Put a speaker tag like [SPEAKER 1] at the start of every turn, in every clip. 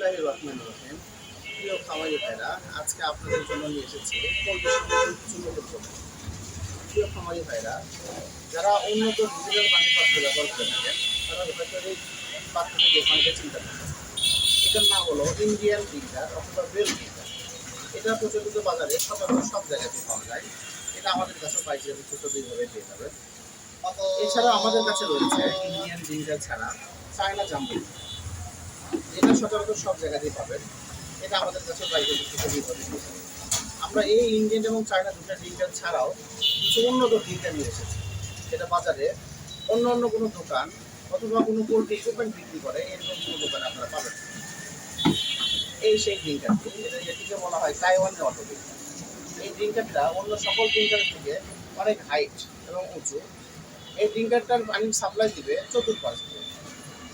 [SPEAKER 1] বিসমিল্লাহ রহমান রহিম। প্রিয় খামারি ভাইরা, আজকে আপনাদের জন্য নিয়ে এসেছি। প্রিয় খামারি ভাইরা, যারা উন্নত ডিজিটাল পানি পাত্র ব্যবহার করে থাকেন, তারা হয়তো এই দেখে চিন্তা করবেন এটার নাম হলো ইন্ডিয়ান ফিল্টার অথবা বেল ফিল্টার এটা প্রচলিত বাজারে সচরাচর সব জায়গাতে পাওয়া যায়। এটা আমাদের কাছে পাইকারি ছোট দুইভাবে পেয়ে যাবেন। এছাড়া আমাদের কাছে রয়েছে ইন্ডিয়ান জিঞ্জার ছাড়া চায়না জাম্বু এটা সচরাচর সব জায়গাতেই পাবেন। এটা আমাদের কাছে ছোট দুইভাবে আমরা এই ইন্ডিয়ান এবং চায়না দুটো জিঞ্জার ছাড়াও কিছু উন্নত জিঞ্জার নিয়ে এসেছি। যেটা বাজারে অন্য অন্য কোনো দোকান অথবা কোনো পোল্ট্রি ইকুইপমেন্ট বিক্রি করে, এরকম কোনো দোকানে আপনারা পাবেন এই সেই ড্রিঙ্কারটি এটা এটিকে বলা হয় তাইওয়ানের অটো ড্রিঙ্কার এই ড্রিঙ্কারটা অন্য সকল ড্রিঙ্কারের থেকে অনেক হাইট এবং উঁচু। এই ড্রিঙ্কারটার পানির সাপ্লাই দিবে চতুর্পাশ দিয়ে।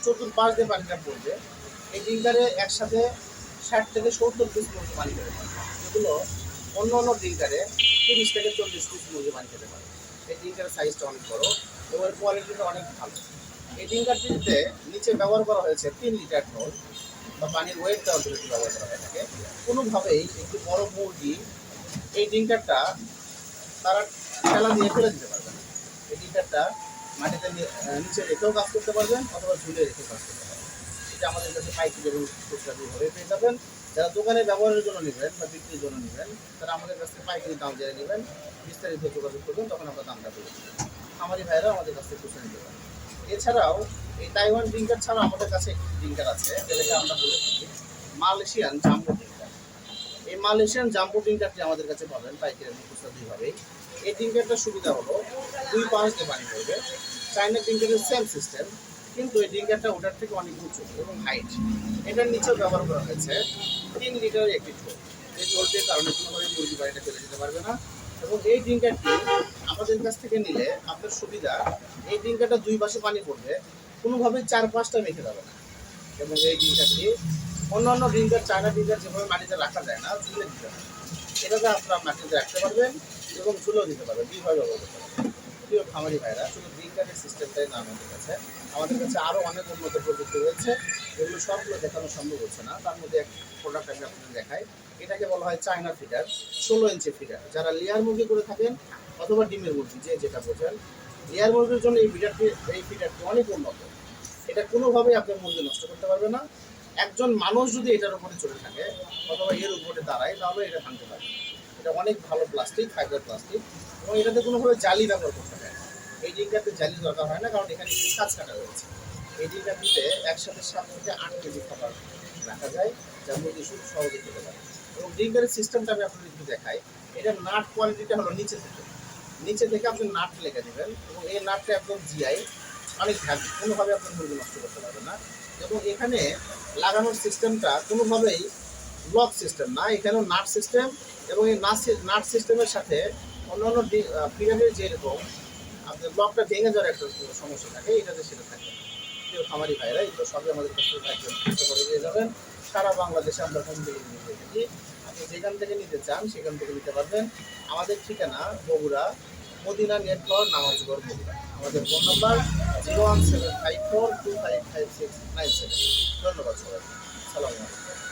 [SPEAKER 1] চতুর্পাশ দিয়ে পানিটা পড়বে। এই ড্রিঙ্কারে একসাথে ষাট থেকে সত্তর পিস মুরগি পানি খেতে পারে। এগুলো অন্য অন্য ড্রিঙ্কারে তিরিশ থেকে চল্লিশ পিস মুরগি পানি খেতে পারে। এই ড্রিঙ্কারের সাইজটা অনেক বড় এবং কোয়ালিটিটা অনেক ভালো। এই ড্রিঙ্কারটিতে নিচে ব্যবহার করা হয়েছে তিন লিটার ঢোল বা পানির ওয়েটটা অল্টারনেটিভ ব্যবহার করা হয়ে থাকে কোনোভাবেই একটি বড় মুরগি এই ড্রিঙ্কারটা তারা খেলা দিয়ে ফেলে দিতে পারবে এই ডিঙ্কারটা মাটিতে নিচে রেখেও কাজ করতে পারবেন অথবা ঝুলে রেখে কাজ করতে পারবেন। এটা আমাদের কাছে পাইকারি এবং খুচরা দুইভাবে পেয়ে যাবেন। যারা দোকানে ব্যবহারের জন্য নেবেন বা বিক্রির জন্য নেবেন, তারা আমাদের কাছ থেকে পাইকারি দাম জেনে নেবেন। বিস্তারিত যোগাযোগ করবেন তখন আমরা দামটা বলে আমারই ভাইরা আমাদের কাছ থেকে খুচরা নিতে এছাড়াও এই তাইওয়ান ড্রিঙ্কার ছাড়া আমাদের কাছে একটি ড্রিঙ্কার আছে, যেটাকে আমরা বলে থাকি মালয়েশিয়ান জাম্বো ড্রিঙ্কার এই মালয়েশিয়ান জাম্বো ড্রিঙ্কারটি আমাদের কাছে পাবেন পাইকারি এবং খুচরা দুইভাবেই। এই ড্রিঙ্কারটার সুবিধা হলো দুই পাঁচ দিয়ে পানি পড়বে। চাইনা ড্রিঙ্কারের সেম সিস্টেম কিন্তু এই ড্রিঙ্কারটা ওটার থেকে অনেক উঁচু এবং হাইট এটার নিচেও ব্যবহার করা হয়েছে। তিন লিটারের একটি টোল এই টোলটির কারণে কোনোভাবে মুরগি বাড়িটা ফেলে যেতে পারবে না। এবং এই ড্রিঙ্কারটি আমাদের কাছ থেকে নিলে আপনার সুবিধা, এই ড্রিঙ্কারটা দুই পাশে পানি পড়বে। কোনোভাবে চার পাঁচটা মেখে যাবে না। এবং এই ড্রিঙ্কারটি অন্যান্য ড্রিঙ্কার, চায়না ড্রিঙ্কার যেভাবে মাটিতে রাখা যায় না, ঝুলে দিতে হবে এটাতে আপনারা মাটিতে রাখতে পারবেন এবং ঝুলেও দিতে পারবেন। দুইভাবে ব্যবহার করতে পারবেন। প্রিয় খামারি ভাইরা, শুধু ড্রিঙ্কারের সিস্টেমটাই না, আমাদের কাছে। আমাদের কাছে আরও অনেক উন্নত প্রযুক্তি রয়েছে, যেগুলো সবগুলো দেখানো সম্ভব হচ্ছে না। তার মধ্যে এক প্রোডাক্ট আমি আপনাদের দেখাই। এটাকে বলা হয় চায়না ফিডার ষোলো ইঞ্চি ফিডার যারা লেয়ার মুরগি করে থাকেন অথবা ডিমের মুরগি, যে যেটা বোঝেন লেয়ার মুরগির জন্য এই ফিডারটি এই ফিডারটি অনেক উন্নত। এটা কোনোভাবেই আপনি মুরগি নষ্ট করতে পারবে না। একজন মানুষ যদি এটার উপরে চলে থাকে অথবা এর উপরে দাঁড়ায়, তাহলে এটা ভাঙতে পারবে এটা অনেক ভালো প্লাস্টিক ফাইবার প্লাস্টিক এবং এটাতে কোনোভাবে জালি ব্যবহার করতে এই জালি দরকার হয় না, কারণ এখানে একটি কাজ কাটা রয়েছে। এই ডিঙ্কারটিতে একসাথে সাত থেকে আট কেজি খাবার রাখা যায়, যা মুরগি খুব সহজে খেতে পারে। এবং ডিঙ্কারের সিস্টেমটা আমি আপনাদের একটু দেখাই। এটা নাট কোয়ালিটিটা হলো নিচে থেকে। নিচে থেকে আপনি নাট লেগে দেবেন এবং এই নাটটা একদম জিআই, অনেক হ্যাভি কোনোভাবে আপনি মুরগি নষ্ট করতে পারবেন না। এবং এখানে লাগানোর সিস্টেমটা কোনোভাবেই ব্লক সিস্টেম না, এখানেও নাট সিস্টেম, এবং এই নাট নাট সিস্টেমের সাথে অন্যান্য পিরামিড যেরকম আপনার ব্লকটা ভেঙে যাওয়ার একটা সমস্যা থাকে, এটাতে সেটা থাকে। প্রিয় খামারি ভাইরা এগুলো সবই আমাদের কাছ থেকে একজন করে দিয়ে যাবেন। সারা বাংলাদেশে আমরা হোম ডেলিভারি দিয়ে থাকি। আপনি যেখান থেকে নিতে চান, সেখান থেকে নিতে পারবেন। আমাদের ঠিকানা বগুড়া, মদিনা নেটওয়ার্ক, নামাজগড় বগুড়া। আমাদের phone number zero one seven five four two five five six nine seven ধন্যবাদ সবাই সালাম আলাইকুম।